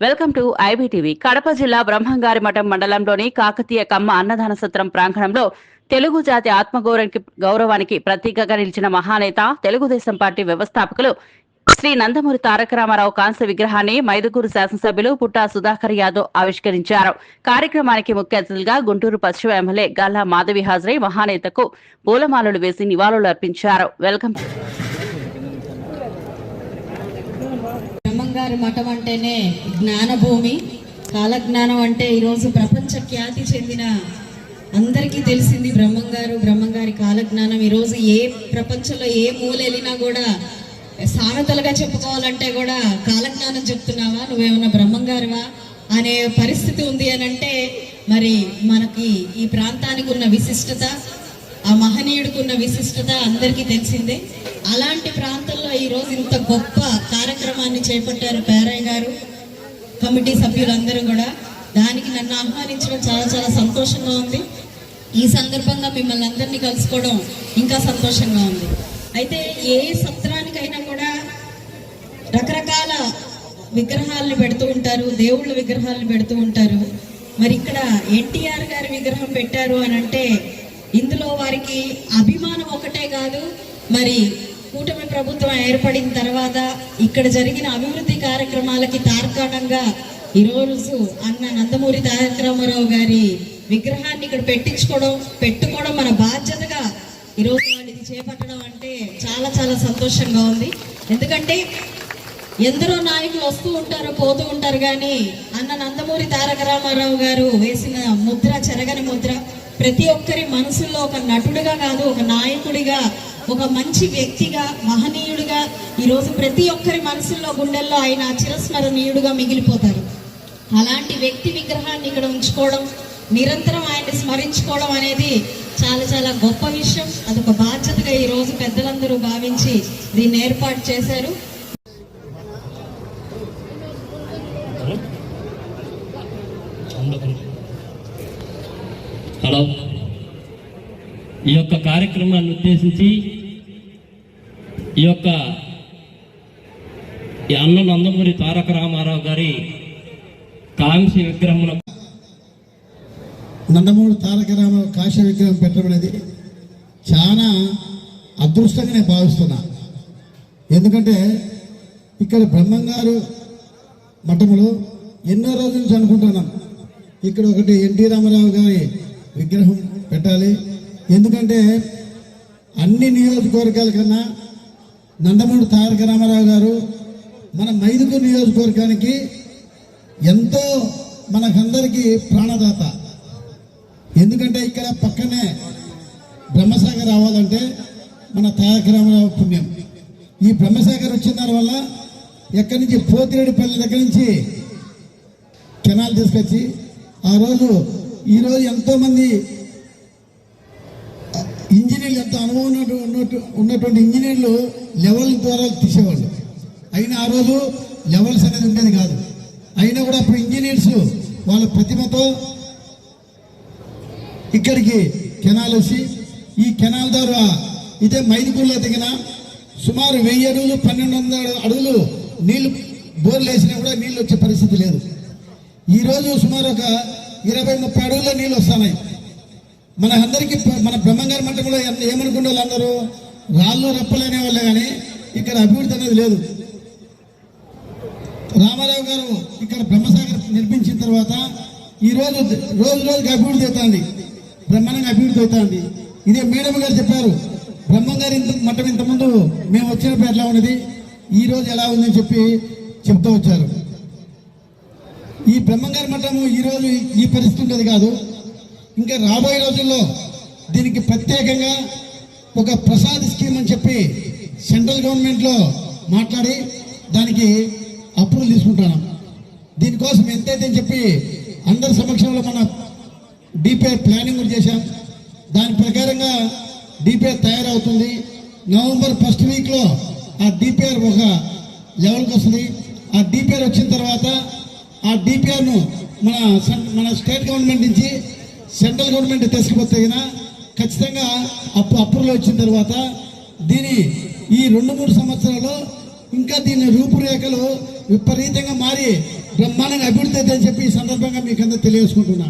Welcome to IBTV. Kadapa జిల్లా బ్రహ్మంగారి మఠం మండలంలోని కాకతీయ కమ్మ అన్నదాన సత్రం ప్రాంగణంలో తెలుగు జాతి ఆత్మగౌరవానికి గౌరవానికి ప్రతీకగా నిలిచిన మహానేత తెలుగుదేశం పార్టీ వ్యవస్థాపకులు శ్రీ నందమూరి తారక రామారావు కాంస్య విగ్రహాన్ని మైదుగూరు శాసనసభ్యులు పుట్టా సుధాకర్ యాదవ్ ఆవిష్కరించారు. కార్యక్రమానికి ముఖ్య అతిథులుగా గుంటూరు పశ్చిమ ఎమ్మెల్యే గల్లా మాధవి హాజరై మహానేతకు పూలమాలలు వేసి నివాళులు అర్పించారు. వెల్కమ్. బ్రహ్మంగారి మఠం అంటేనే జ్ఞానభూమి. కాలజ్ఞానం అంటే ఈరోజు ప్రపంచ ఖ్యాతి చెందిన అందరికీ తెలిసింది బ్రహ్మంగారు బ్రహ్మంగారి కాలజ్ఞానం. ఈరోజు ఏ ప్రపంచంలో ఏ మూల వెళ్ళినా కూడా సామెతలుగా చెప్పుకోవాలంటే కూడా కాలజ్ఞానం చెప్తున్నావా? నువ్వేమన్నా బ్రహ్మంగారువా? అనే పరిస్థితి ఉంది అని అంటే మరి మనకి ఈ ప్రాంతానికి ఉన్న విశిష్టత ఆ మహనీయుడికి ఉన్న విశిష్టత అందరికీ తెలిసిందే. అలాంటి ప్రాంతంలో ఈ రోజు ఇంత గొప్ప కార్యక్రమాన్ని చేపట్టారు పేరయ్య గారు కమిటీ సభ్యులందరూ కూడా. దానికి నన్ను ఆహ్వానించడం చాలా చాలా సంతోషంగా ఉంది. ఈ సందర్భంగా మిమ్మల్ని అందరినీ కలుసుకోవడం ఇంకా సంతోషంగా ఉంది. అయితే ఏ సత్రానికైనా కూడా రకరకాల విగ్రహాలను పెడుతూ ఉంటారు దేవుళ్ళ విగ్రహాలను పెడుతూ ఉంటారు. మరి ఇక్కడ ఎన్టీఆర్ గారి విగ్రహం పెట్టారు అని అంటే ఇందులో వారికి అభిమానం ఒకటే కాదు మరి కూటమి ప్రభుత్వం ఏర్పడిన తర్వాత ఇక్కడ జరిగిన అభివృద్ధి కార్యక్రమాలకి తార్కాణంగా ఈరోజు అన్న నందమూరి తారక రామారావు గారి విగ్రహాన్ని ఇక్కడ పెట్టించుకోవడం పెట్టుకోవడం మన బాధ్యతగా ఈరోజు వాళ్ళు ఇది చేపట్టడం అంటే చాలా చాలా సంతోషంగా ఉంది. ఎందుకంటే ఎందరో నాయకులు వస్తూ ఉంటారు పోతూ ఉంటారు కానీ అన్న నందమూరి తారక రామారావు గారు వేసిన ముద్ర చెరగని ముద్ర ప్రతి ఒక్కరి మనసులో ఒక నటుడిగా కాదు ఒక నాయకుడిగా ఒక మంచి వ్యక్తిగా మహనీయుడిగా ఈరోజు ప్రతి ఒక్కరి మనసుల్లో గుండెల్లో ఆయన చిరస్మరణీయుడుగా మిగిలిపోతారు. అలాంటి వ్యక్తి విగ్రహాన్ని ఇక్కడ ఉంచుకోవడం నిరంతరం ఆయన్ని స్మరించుకోవడం అనేది చాలా చాలా గొప్ప విషయం. అదొక బాధ్యతగా ఈ రోజు పెద్దలందరూ భావించి దీన్ని ఏర్పాటు చేశారు. హలో. ఈ యొక్క కార్యక్రమాన్ని ఉద్దేశించి ఈ యొక్క ఈ అన్న నందమూరి తారక రామారావు గారి కాంక్ష విగ్రహమున నందమూరి తారక రామారావు కాశ విగ్రహం పెట్టడం అనేది చాలా అదృష్టంగా నేను భావిస్తున్నా. ఎందుకంటే ఇక్కడ బ్రహ్మంగారు మఠములు ఎన్నో రోజుల నుంచి అనుకుంటున్నాం. ఇక్కడ ఒకటి ఎన్టీ రామారావు గారి విగ్రహం పెట్టాలి. ఎందుకంటే అన్ని నియోజకవర్గాల కన్నా నందమూరి తారక రామారావు గారు మన మైదుకు నియోజకవర్గానికి ఎంతో మనకందరికీ ప్రాణదాత. ఎందుకంటే ఇక్కడ పక్కనే బ్రహ్మసాగర్ రావాలంటే మన తారక రామారావు పుణ్యం. ఈ బ్రహ్మసాగర్ వచ్చిన దానివల్ల ఎక్కడి నుంచి పోతిరెడ్డిపల్లి దగ్గర నుంచి కెనాల్ తీసుకొచ్చి ఆ రోజు ఈరోజు ఎంతోమంది ఇంజనీర్లు ఎంత అనుభవం ఉన్నట్టు ఉన్నటువంటి ఇంజనీర్లు లెవెల్ ద్వారా తీసేవాళ్ళు. అయినా ఆ రోజు లెవెల్స్ అనేది ఉండేది కాదు. అయినా కూడా అప్పుడు ఇంజనీర్స్ వాళ్ళ ప్రతిభతో ఇక్కడికి కెనాల్ వచ్చి ఈ కెనాల్ ద్వారా ఇదే మైదుకూరులో దిగిన సుమారు వెయ్యి అడుగులు పన్నెండు వందల అడుగులు నీళ్ళు బోర్లు వేసినా కూడా నీళ్ళు వచ్చే పరిస్థితి లేదు. ఈ రోజు సుమారు ఒక ఇరవై ముప్పై అడుగుల్లో నీళ్ళు వస్తున్నాయి. మన అందరికీ మన బ్రహ్మంగారి మంటంలో ఎంత- ఏమనుకునే వాళ్ళు అందరూ రాళ్ళు రప్పలు అనేవాళ్ళే కానీ ఇక్కడ అభివృద్ధి అనేది లేదు. రామారావు గారు ఇక్కడ బ్రహ్మసాగర్ నిర్మించిన తర్వాత ఈ రోజు రోజు రోజుకి అభివృద్ధి అవుతుంది. బ్రహ్మాండంగా అభివృద్ధి అవుతుంది. ఇదే మేడం గారు చెప్పారు బ్రహ్మం గారి ఇంత ఇంతకుముందు మేము వచ్చినప్పుడు ఎట్లా ఉన్నది? ఈ రోజు ఎలా ఉందని చెప్పి చెప్తూ వచ్చారు. ఈ బ్రహ్మంగారి మఠము ఈ రోజు ఈ పరిస్థితి ఉండేది కాదు. ఇంకా రాబోయే రోజుల్లో దీనికి ప్రత్యేకంగా ఒక ప్రసాద్ స్కీమ్ అని చెప్పి సెంట్రల్ గవర్నమెంట్లో మాట్లాడి దానికి అప్రూవల్ తీసుకుంటాను దీనికోసం ఎంతైతే అని చెప్పి అందరి సమక్షంలో మన డిపిఆర్ ప్లానింగ్ కూడా చేశాం. దాని ప్రకారంగా డిపిఆర్ తయారవుతుంది. నవంబర్ ఫస్ట్ వీక్లో ఆ డిపిఆర్ ఒక లెవెల్కి వస్తుంది. ఆ డిపిఆర్ వచ్చిన తర్వాత ఆ డిపిఆర్ను మన మన స్టేట్ గవర్నమెంట్ నుంచి సెంట్రల్ గవర్నమెంట్ తీసుకుపోతే ఖచ్చితంగా అప్పు అప్రూవల్ వచ్చిన తర్వాత దీని ఈ రెండు మూడు సంవత్సరాలు ఇంకా దీని రూపురేఖలు విపరీతంగా మారి బ్రహ్మాండంగా అభివృద్ధి అని చెప్పి ఈ సందర్భంగా మీకు అందరూ తెలియజేసుకుంటున్నా.